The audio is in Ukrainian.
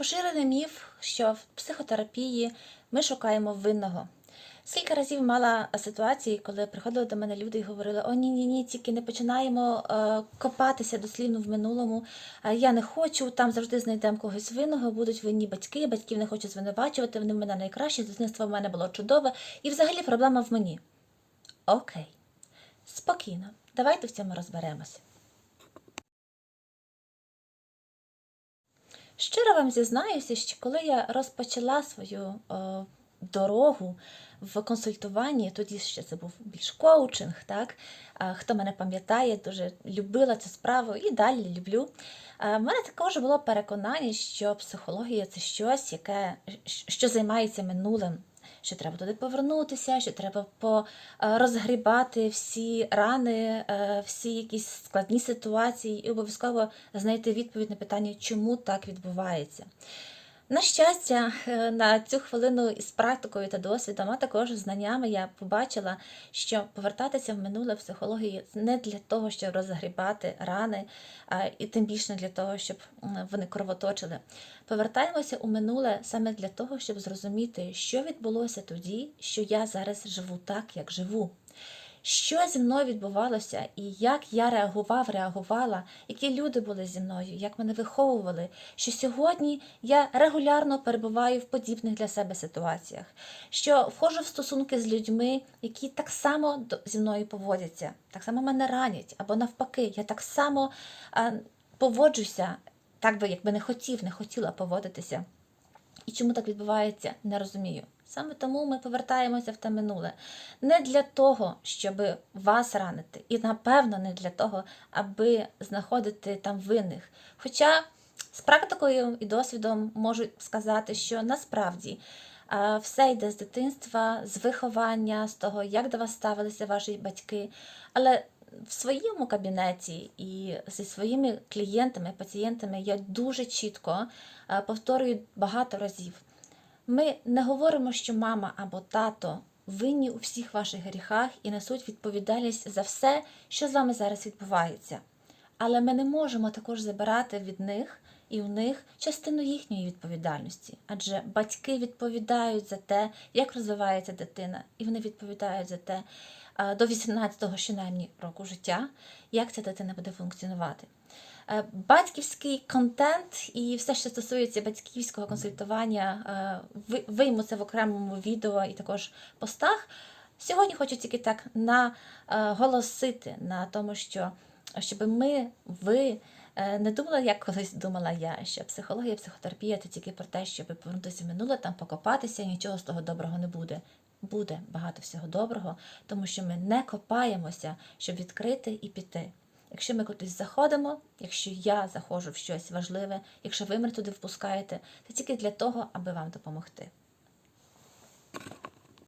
Поширений міф, що в психотерапії ми шукаємо винного. Скільки разів мала ситуації, коли приходили до мене люди і говорили: О, ні, ні, ні, тільки не починаємо е, копатися дослівно в минулому. Я не хочу, там завжди знайдемо когось винного, будуть винні батьки, батьків не хочу звинувачувати, вони в мене найкращі, дитинство в мене було чудове, і взагалі проблема в мені. Окей, спокійно, давайте в цьому розберемося. Щиро вам зізнаюся, що коли я розпочала свою е, дорогу в консультуванні, тоді ще це був більш коучинг, так? Хто мене пам'ятає, дуже любила цю справу і далі люблю. Е, в мене також було переконання, що психологія це щось, яке що займається минулим. Що треба туди повернутися, що треба по е, всі рани, е, всі якісь складні ситуації, і обов'язково знайти відповідь на питання, чому так відбувається. На щастя, е, на цю хвилину із практикою та досвідом, а також знаннями я побачила, що повертатися в минуле психології не для того, щоб розгрібати рани, і тим більше не для того, щоб вони кровоточили. Повертаємося у минуле саме для того, щоб зрозуміти, що відбулося тоді, що я зараз живу так, як живу. Що зі мною відбувалося, і як я реагував, реагувала, які люди були зі мною, як мене виховували, що сьогодні я регулярно перебуваю в подібних для себе ситуаціях, що входжу в стосунки з людьми, які так само зі мною поводяться, так само мене ранять, або навпаки, я так само поводжуся, так би якби не хотів, не хотіла поводитися. І чому так відбувається, не розумію. Саме тому ми повертаємося в те минуле. Не для того, щоб вас ранити, і напевно не для того, аби знаходити там винних. Хоча з практикою і досвідом можу сказати, що насправді все йде з дитинства, з виховання, з того, як до вас ставилися ваші батьки. Але в своєму кабінеті і зі своїми клієнтами, пацієнтами я дуже чітко повторюю багато разів. Ми не говоримо, що мама або тато винні у всіх ваших гріхах і несуть відповідальність за все, що з вами зараз відбувається. Але ми не можемо також забирати від них і в них частину їхньої відповідальності, адже батьки відповідають за те, як розвивається дитина, і вони відповідають за те е, до 18-го щонайменше року життя, як ця дитина буде функціонувати. Е, Батьківський контент і все, що стосується батьківського консультування, е, ви- вийму це в окремому відео і також постах. Сьогодні хочу тільки так наголосити на тому, що щоб ми, ви е, не думали, як колись думала я, що психологія, психотерапія це тільки про те, щоб повернутися в минуле, там покопатися, і нічого з того доброго не буде. Буде багато всього доброго, тому що ми не копаємося, щоб відкрити і піти. Якщо ми кудись заходимо, якщо я заходжу в щось важливе, якщо ви мене туди впускаєте, це тільки для того, аби вам допомогти.